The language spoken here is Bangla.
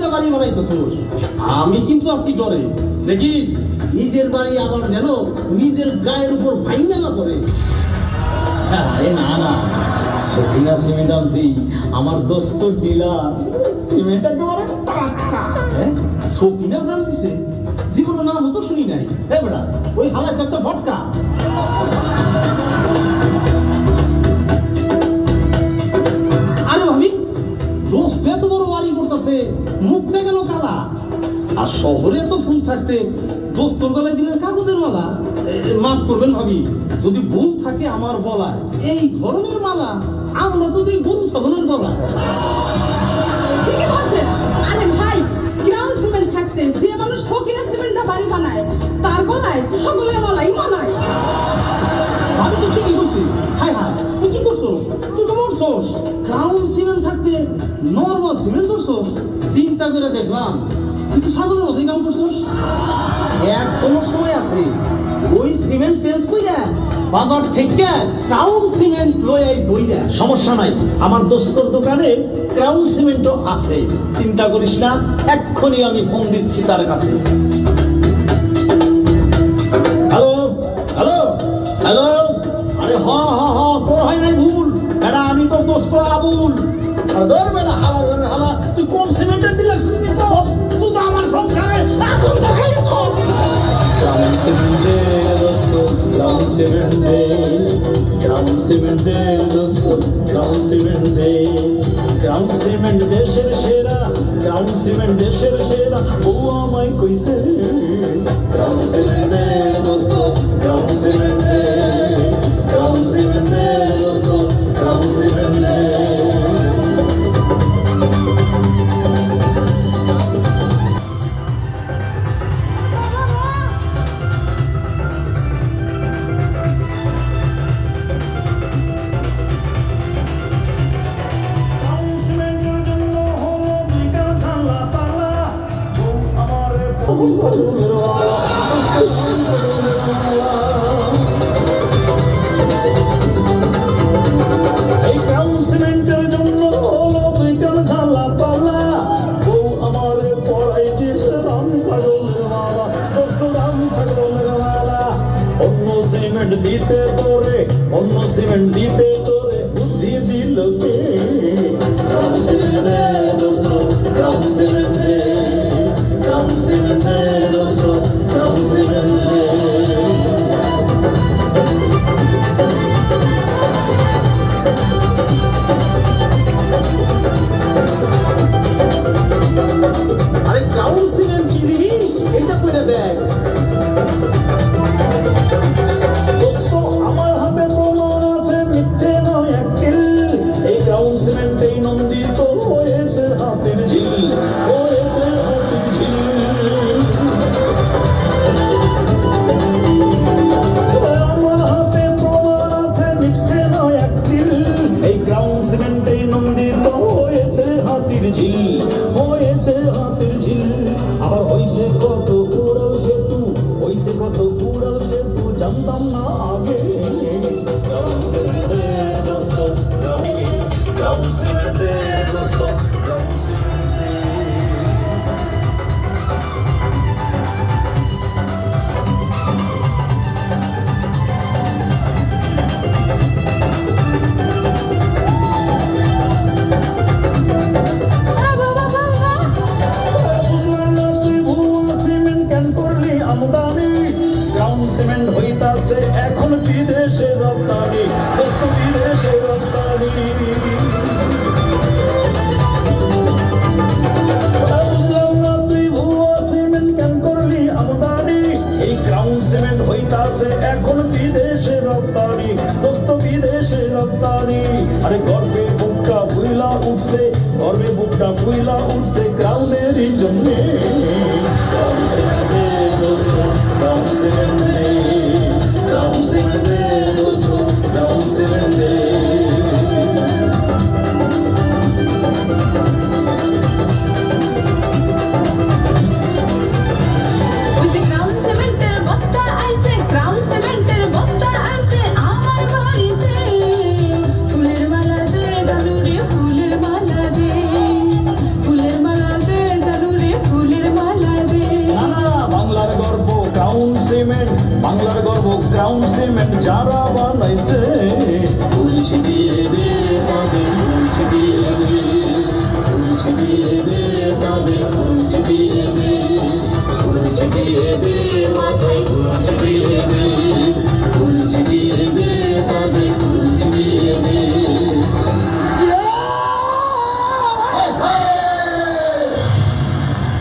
সিমেন্টে বাড়ি আমি কিন্তু আছি ডরে দেখিস, নিজের বাড়ি আবার যেন নিজের গায়ের উপর ভাইঙ্গা পড়ে। আরে না না। আমার দোস্ত টাটকা। হ্যাঁ? জীবনে নাম হতো শুনি নাই। ওই হালা একটা ভটকা। আর শহরে তো ফুল থাকতে দোস্তর গলায় দিলেন কাগজের মালা। মাফ করবেন ভাবি যদি ভুল থাকে আমার বলা এই ধরনের মালা আমরা দিই গরু ছাগলের আরে ভাই গ্রাউন্ড সিমেন্ট থাকতে যে মানুষ শৌখিনের সিমেন্টটা বাড়ি বানায় তার গলায় ছাগলের মালাই মানায়। আমি তো ঠিকই করছি হাই হাই তুই কি করছ তুই তো মরছস। করছ? চিন্তা করে দেখলাম। তুই তো সাধারণ মতোই কাম করছস? এক কোনো সময় আছে ওই সিমেন্ট চেঞ্জ কইরা বাজার থেকে ক্রাউন সিমেন্ট আই দইরা সমস্যা নাই, আমার দোস্তর দোকানে ক্রাউন সিমেন্টও আছে। চিন্তা করিস না, এক্ষুনি আমি ফোন দিচ্ছি তার কাছে। Hello hello hello? আরে হ হ হ, তোর হয় নাই ভুল। এটা আমি তোর দোস্ত আবুল। আর ধরবে না হালা ধরবে হালা তুই কোন সিমেন্টের ডিলার শুনবি তো তুই তো আমার সংসারে আর সংসারে গ্রাম সিমেন্টে দোস্ত গ্রাম সিমেন্টে গ্রাম সিমেন্টে দোস্ত গ্রাম সিমেন্টে গ্রাম সিমেন্ট দেশের সেরা গ্রাম সিমেন্ট দেশের সেরা ও আমায় কইছে গ্রাম সিমেন্টে দোস্ত দিতে তোরে অন্য সিমেন্ট দিতে তোরে বুদ্ধি দিল কে? গ্রাম সিমেন্টে দোস্ত গ্রাম সিমেন্টে গ্রাউন্ড হইতাছে, এখন বিদেশে রপ্তানি, দোস্ত, বিদেশে রপ্তানি। আরে গর্বে বুকটা ফুইলা উঠছে, গর্বে বুকটা ফুইলা উঠছে গ্রাউন্ডেরই জন্যে। গ্রাউন্ড সিমেন্টে দোস্ত গ্রাউন্ড সিমেন্টে গ্রাউন্ড সিমেন্টে দোস্ত গ্রাউন্ড গ্রাউন্ড সিমেন্ট যারা বানাইছে পুলিশ